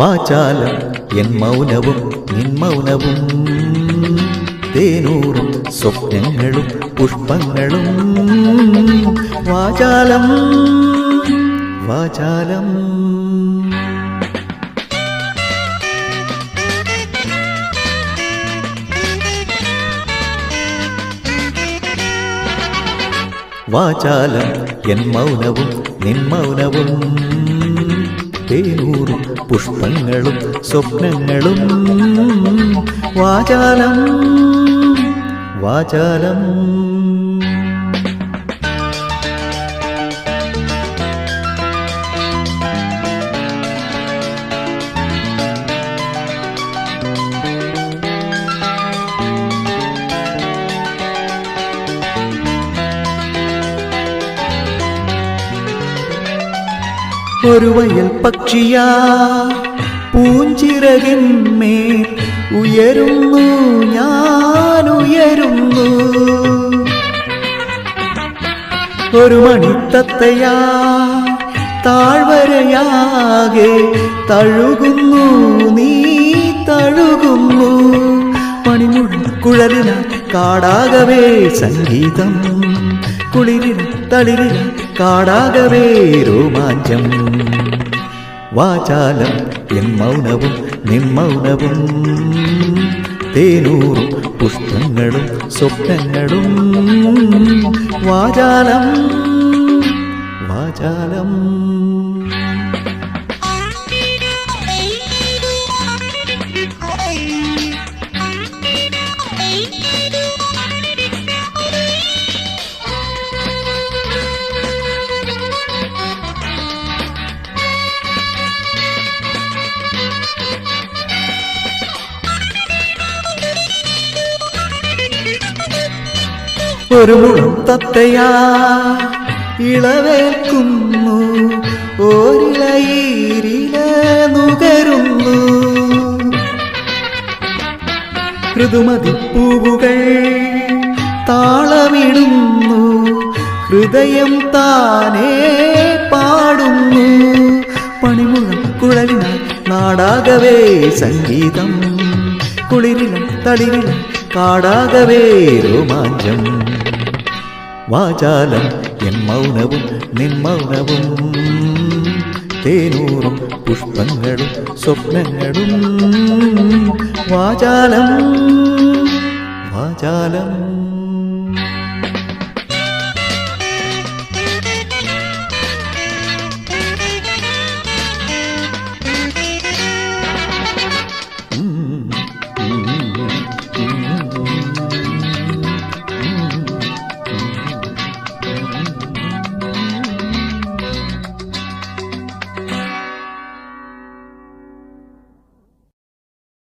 വാചാലം N മൗനവും നിൻ മൗനവും. തേനൂറും സ്വപ്നങ്ങളും പുഷ്പങ്ങളും. വാചാലം വാചാലം. വാചാലം N മൗനവും നിൻ മൗനവും. തേനൂറും പുഷ്പങ്ങളും സ്വപ്നങ്ങളും. വാചാലം വാചാലം. ഒരു വയൽ പക്ഷിയാ. പൂഞ്ചിറകിന്മേൽ ഉയരുന്നു ഞാൻ ഉയരുന്നു ഒരു മണിത്തത്തയാ താഴ്വരയാകെ തഴുകുന്നു നീ തഴുകുന്നു. മണിമുഴക്കുഴലിന കാടാകവേ സംഗീതം. കുളിരിൽ തളിരിന കാടാകവേ രോമാഞ്ചം. വാചാലം എൻ മൗനവും നിൻ മൗനവും. തേനൂറും പുഷ്പങ്ങളും സ്വപ്നങ്ങളും. വാചാലം വാചാലം. ഒരു മുത്തയാ ഇളവേൽക്കുന്നു ഓരിലയിരില നുകരുന്നു. ഋതുമതിപ്പൂവുകൾ താളമിടുന്നു ഹൃദയം താനേ പാടുന്നു. പണിമുഴം കുഴലിനാൽ നാടാകവേ സംഗീതം കുളിരിലും തളിരിലും കാടാകവേ രോമാഞ്ചം വാചാലം എൻ മൗനവും നിൻ മൗനവും. തേനൂറും പുഷ്പങ്ങളും സ്വപ്നങ്ങളും. വാചാലം വാചാലം.